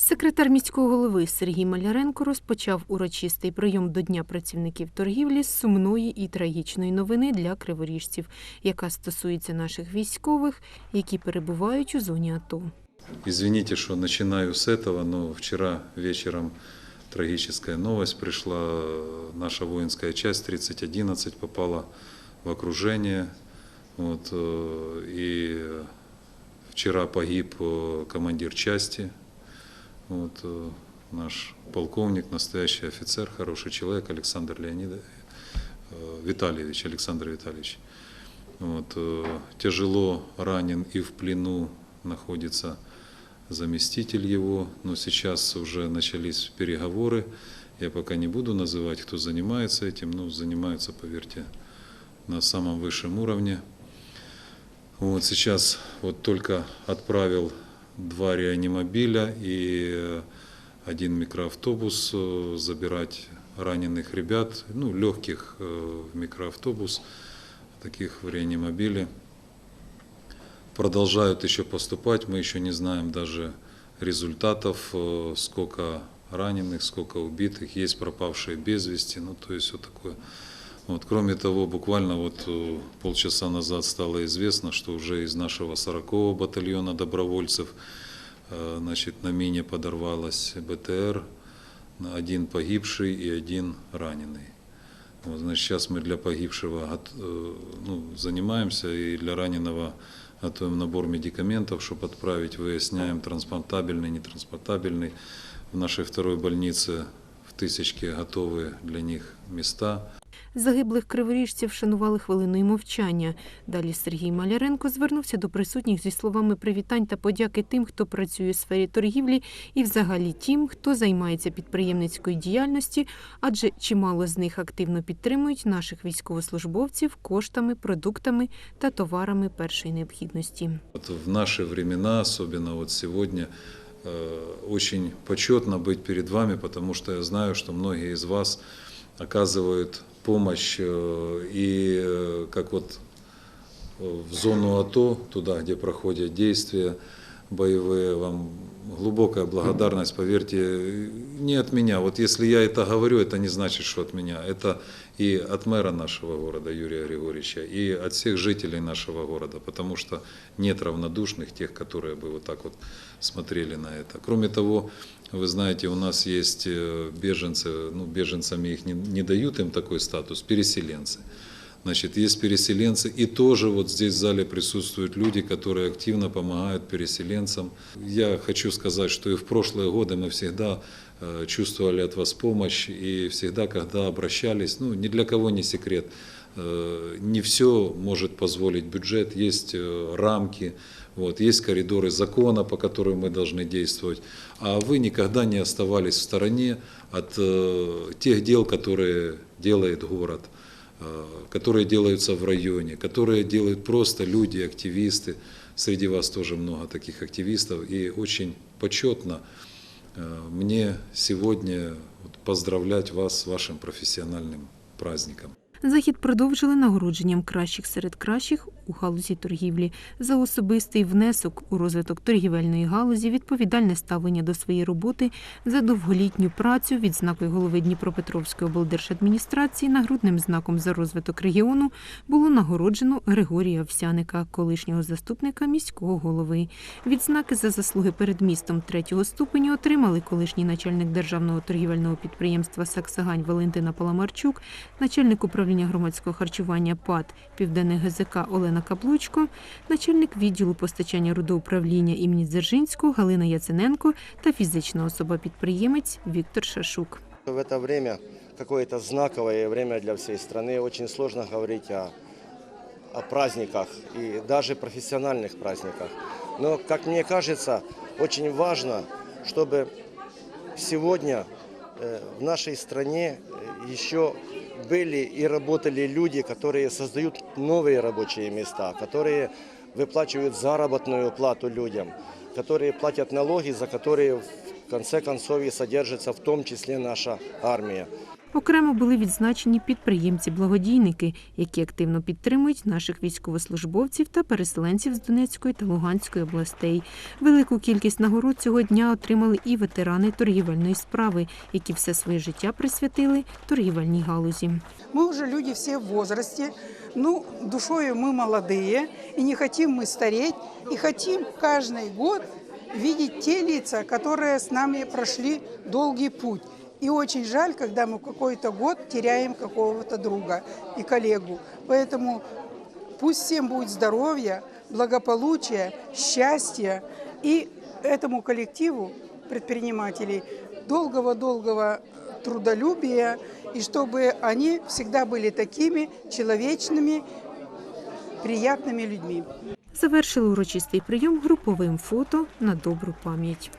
Секретар міського голови Сергій Маляренко розпочав урочистий прийом до Дня працівників торгівлі з сумної і трагічної новини для криворіжців, яка стосується наших військових, які перебувають у зоні АТО. Извините, что начинаю с этого, но вчера вечером трагическая новость пришла. Наша воинская часть 3011 попала в окружение. Вот, э, и вчера погиб э, командир части, Вот, э, наш полковник, настоящий офицер, хороший человек Александр Леонидович, Витальевич, Александр Витальевич. Вот, э, тяжело ранен и в плену находится заместитель его, но сейчас уже начались переговоры. Я пока не буду называть, кто занимается этим, но занимаются, поверьте, на самом высшем уровне. Вот сейчас вот только отправил два реанимобиля и э, один микроавтобус э, забирать раненых ребят, ну, легких э, в микроавтобус, таких в реанимобиле продолжают еще поступать. Мы еще не знаем даже результатов, э, сколько раненых, сколько убитых, есть пропавшие без вести, ну то есть вот такое. Вот. Кроме того, буквально вот э, полчаса назад стало известно, что уже из нашего 40-го батальона добровольцев э, значит, на мине подорвалась БТР, один погибший и один раненый. Вот, значит, сейчас мы для погибшего э, ну, занимаемся и для раненого готовим набор медикаментов, чтобы отправить, выясняем, транспортабельный, нетранспортабельный. В нашей второй больнице в Тысячке готовы для них места. Загиблих криворіжців шанували хвилиною мовчання. Далі Сергій Маляренко звернувся до присутніх зі словами привітань та подяки тим, хто працює у сфері торгівлі, і взагалі тим, хто займається підприємницькою діяльністю, адже чимало з них активно підтримують наших військовослужбовців коштами, продуктами та товарами першої необхідності. Вот в наши времена, особенно вот сегодня, э, очень почетно быть перед вами, потому что я знаю, что многие из вас оказывают помощь э, и э, как вот э, в зону АТО, туда, где проходят действия боевые, вам глубокая благодарность, поверьте, не от меня. Вот если я это говорю, это не значит, что от меня. Это и от мэра нашего города Юрия Григорьевича, и от всех жителей нашего города, потому что нет равнодушных тех, которые бы вот так вот смотрели на это. Кроме того, вы знаете, у нас есть э, беженцы, ну, беженцами их не, не дают им такой статус, переселенцы. Значит, есть переселенцы, и тоже вот здесь в зале присутствуют люди, которые активно помогают переселенцам. Я хочу сказать, что и в прошлые годы мы всегда э, чувствовали от вас помощь, и всегда, когда обращались, ну, ни для кого не секрет, э, не все может позволить бюджет, есть э, рамки, вот, есть коридоры закона, по которым мы должны действовать, а вы никогда не оставались в стороне от э, тех дел, которые делает город э, которые делаются в районе, которые делают просто люди, активисты. Среди вас тоже много таких активистов. И очень почетно э, мне сегодня вот поздравлять вас с вашим профессиональным праздником. Захід продовжили нагородженням кращих серед кращих у галузі торгівлі за особистий внесок у розвиток торгівельної галузі, відповідальне ставлення до своєї роботи за довголітню працю, відзнакою голови Дніпропетровської облдержадміністрації, нагрудним знаком за розвиток регіону було нагороджено Григорія Овсяника, колишнього заступника міського голови. Відзнаки за заслуги перед містом третього ступеню отримали колишній начальник державного торгівельного підприємства Саксагань Валентина Паламарчук, начальник управління громадського харчування ПАД Південний ГЗК Олена Каплучко, начальник відділу постачання родоуправління імені Дзержинського Галина Яцененко та фізична особа-підприємець Віктор Шашук. В это время, какое-то знаковое время для всей страны, очень сложно говорить о, о праздниках и даже профессиональных праздниках. Но, как мне кажется, очень важно, чтобы сегодня э, в нашей стране э, еще были и работали люди, которые создают новые рабочие места, которые выплачивают заработную плату людям, которые платят налоги, за которые в конце концов и содержится в том числе наша армия. Окремо були відзначені підприємці-благодійники, які активно підтримують наших військовослужбовців та переселенців з Донецької та Луганської областей. Велику кількість нагород цього дня отримали і ветерани торгівельної справи, які все своє життя присвятили торгівельній галузі. Мы уже люди все в возрасте, ну, душою мы молодые, и не хотим мы стареть, и хотим каждый год видеть те лица, которые с нами прошли долгий путь. И очень жаль, когда мы в какой-то год теряем какого-то друга и коллегу. Поэтому пусть всем будет здоровья, благополучия, счастья и этому коллективу предпринимателей долгого-долгого трудолюбия, и чтобы они всегда были такими человечными, приятными людьми. Завершили урочистий прийом груповим фото на добру пам'ять.